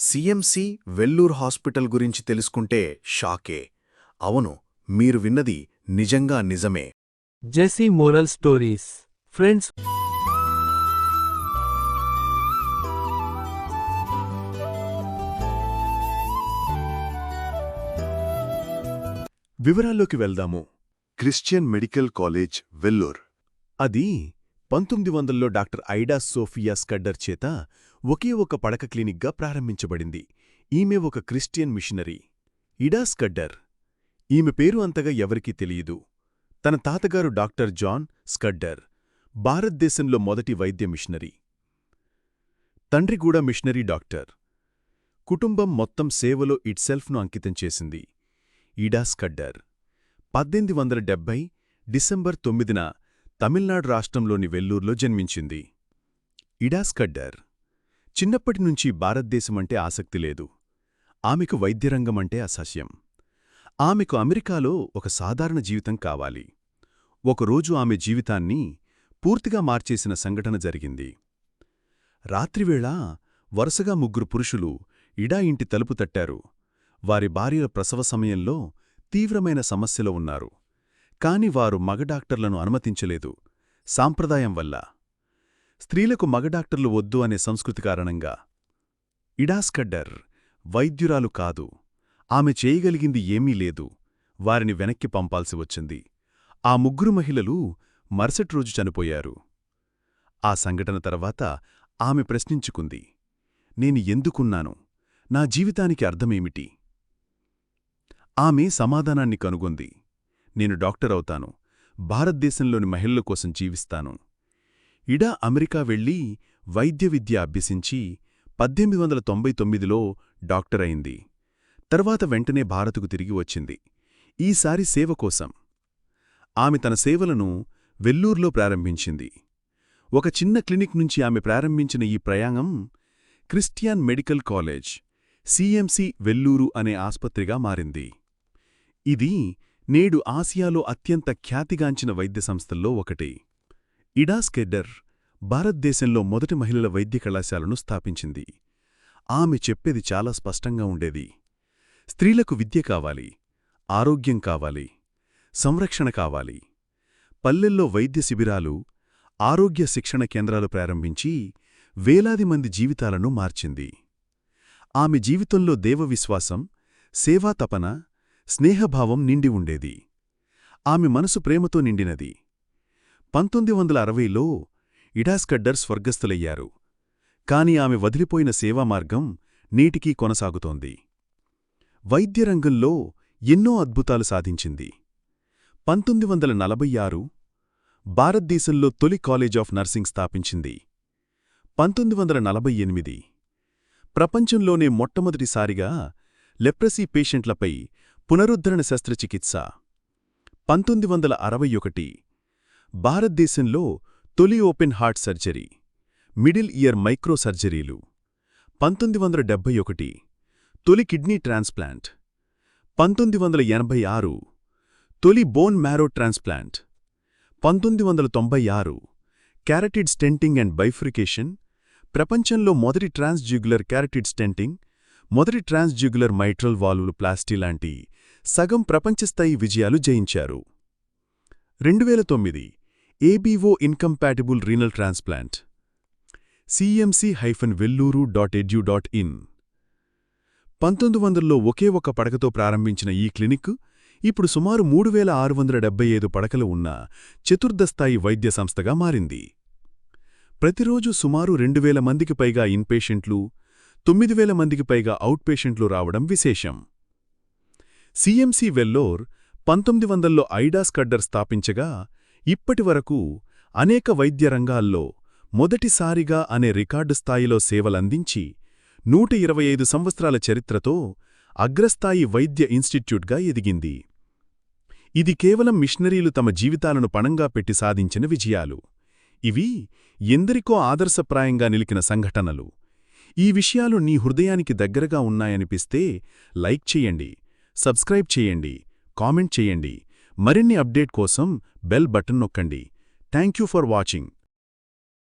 CMC Vellore hospital గురించి తెలుసుకుంటే షాకే. అవును మీరు విన్నది నిజంగా నిజమే. జెసీ మోరల్ స్టోరీస్. ఫ్రెండ్స్ వివరాల్లోకి వెళ్దాము. Christian medical college Vellore. అది పంతొమ్మిది వందల్లో డాక్టర్ ఐడా సోఫియా స్కడ్డర్ చేత ఒకే ఒక పడక క్లినిక్గా ప్రారంభించబడింది. ఈమె ఒక క్రిస్టియన్ మిషనరీ. ఇడా స్కడ్డర్. ఈమె పేరు అంతగా ఎవరికీ తెలియదు. తన తాతగారు డాక్టర్ జాన్ స్కడ్డర్ భారతదేశంలో మొదటి వైద్య మిషనరీ. తండ్రి కూడా మిషనరీ డాక్టర్. కుటుంబం మొత్తం సేవలో ఇట్సెల్ఫ్ను అంకితం చేసింది. ఈడా స్కడ్డర్. పద్దెనిమిది వందల డెబ్బై డిసెంబర్ తొమ్మిదిన తమిళనాడు రాష్ట్రంలోని వెల్లూర్లో జన్మించింది. ఇడాస్కడ్డర్. చిన్నప్పటి నుంచి భారతదేశమంటే ఆసక్తి లేదు. ఆమెకు వైద్యరంగమంటే అసహ్యం. ఆమెకు అమెరికాలో ఒక సాధారణ జీవితం కావాలి. ఒకరోజు ఆమె జీవితాన్ని పూర్తిగా మార్చేసిన సంఘటన జరిగింది. రాత్రివేళ వరుసగా ముగ్గురు పురుషులు ఇడా ఇంటి తలుపు తట్టారు. వారి భార్యల ప్రసవ సమయంలో తీవ్రమైన సమస్యలో ఉన్నారు. కాని వారు మగ డాక్టర్లను అనుమతించలేదు. సాంప్రదాయం వల్ల. స్త్రీలకు మగ డాక్టర్లు వద్దు అనే సంస్కృతి కారణంగా. ఇడాస్కడ్డర్ వైద్యురాలు కాదు. ఆమె చేయగలిగింది ఏమీ లేదు. వారిని వెనక్కి పంపాల్సి వచ్చింది. ఆ ముగ్గురు మహిళలు మరుసటి రోజు చనిపోయారు. ఆ సంఘటన తర్వాత ఆమె ప్రశ్నించుకుంది. నేను ఎందుకున్నాను? నా జీవితానికి అర్థమేమిటి? ఆమె సమాధానాన్ని కనుగొంది. నేను డాక్టర్ అవుతాను. భారతదేశంలోని మహిళల కోసం జీవిస్తాను. ఇడా అమెరికా వెళ్ళి వైద్య విద్య అభ్యసించి పద్దెనిమిది వందల తొంభై తొమ్మిదిలో డాక్టర్ అయింది. తర్వాత వెంటనే భారత్కు తిరిగి వచ్చింది. ఈసారి సేవ కోసం. ఆమె తన సేవలను వెల్లూర్లో ప్రారంభించింది. ఒక చిన్న క్లినిక్ నుంచి ఆమె ప్రారంభించిన ఈ ప్రయాణం Christian medical college CMC Vellore అనే ఆస్పత్రిగా మారింది. ఇది నేడు ఆసియాలో అత్యంత ఖ్యాతిగాంచిన వైద్య సంస్థల్లో ఒకటి. ఇడాస్కెడ్డర్ భారతదేశంలో మొదటి మహిళల వైద్య కళాశాలను స్థాపించింది. ఆమె చెప్పేది చాలా స్పష్టంగా ఉండేది. స్త్రీలకు విద్య కావాలి ఆరోగ్యం కావాలి సంరక్షణ కావాలి. పల్లెల్లో వైద్య శిబిరాలు ఆరోగ్య శిక్షణ కేంద్రాలు ప్రారంభించి వేలాది మంది జీవితాలను మార్చింది. ఆమె జీవితంలో దేవవిశ్వాసం సేవాతపన స్నేహభావం నిండి ఉండేది. ఆమె మనసు ప్రేమతో నిండినది. పంతొమ్మిది వందల అరవైలో ఇడాస్కడ్డర్ స్వర్గస్థులయ్యారు. కాని ఆమె వదిలిపోయిన సేవామార్గం నేటికీ కొనసాగుతోంది. వైద్యరంగంలో ఎన్నో అద్భుతాలు సాధించింది. పంతొమ్మిది వందల నలభై ఆరు భారతదేశంలో తొలి కాలేజ్ ఆఫ్ నర్సింగ్ స్థాపించింది. పంతొమ్మిది వందల నలభై ఎనిమిది ప్రపంచంలోనే మొట్టమొదటిసారిగా లెప్రసీ పేషెంట్లపై పునరుద్ధరణ శస్త్రచికిత్స. పంతొమ్మిది వందల అరవై ఒకటి భారతదేశంలో తొలి open heart surgery middle ear micro సర్జరీలు. పంతొమ్మిది వందల డెబ్బై ఒకటి తొలి కిడ్నీ ట్రాన్స్ప్లాంట్. పంతొమ్మిది వందల ఎనభై ఆరు తొలి బోన్ మ్యారో ట్రాన్స్ప్లాంట్. పంతొమ్మిది వందల తొంభై ఆరు క్యారటిడ్ స్టెంటింగ్ అండ్ బైఫ్రికేషన్. ప్రపంచంలో మొదటి ట్రాన్స్జ్యూగులర్ క్యారటిడ్ స్టెంటింగ్ మొదటి ట్రాన్స్జ్యూగులర్ మైట్రల్ వాల్వులు ప్లాస్టీ లాంటి సగం ప్రపంచస్థాయి విజయాలు జయించారు. రెండువేల తొమ్మిది ABO incompatible renal transplant CMC hyphen Vellore dot edu dot in పంతొమ్మిది వందల్లో ఒకే ఒక పడకతో ప్రారంభించిన ఈ క్లినిక్ ఇప్పుడు సుమారు మూడు వేల ఆరు వందల డెబ్బై ఐదు పడకలు ఉన్న చతుర్థస్థాయి వైద్య సంస్థగా మారింది. ప్రతిరోజు సుమారు రెండు వేల మందికి పైగా ఇన్పేషెంట్లు తొమ్మిది వేల మందికి పైగా అవుట్పేషెంట్లు రావడం విశేషం. సిఎంసి వెల్లోర్ పంతొమ్మిది వందల్లో ఐడాస్ కడ్డర్ స్థాపించగా ఇప్పటివరకు అనేక వైద్య రంగాల్లో మొదటిసారిగా అనే రికార్డు స్థాయిలో సేవలందించి నూట ఇరవై ఐదు సంవత్సరాల చరిత్రతో అగ్రస్థాయి వైద్య ఇన్స్టిట్యూట్గా ఎదిగింది. ఇది కేవలం మిషనరీలు తమ జీవితాలను పణంగా పెట్టి సాధించిన విజయాలు. ఇవి ఎందరికో ఆదర్శప్రాయంగా నిలికిన సంఘటనలు. ఈ విషయాలు నీ హృదయానికి దగ్గరగా ఉన్నాయనిపిస్తే లైక్ చెయ్యండి సబ్స్క్రైబ్ చేయండి కామెంట్ చేయండి. మరిన్ని అప్డేట్ కోసం బెల్ బటన్ నొక్కండి. Thank you for watching.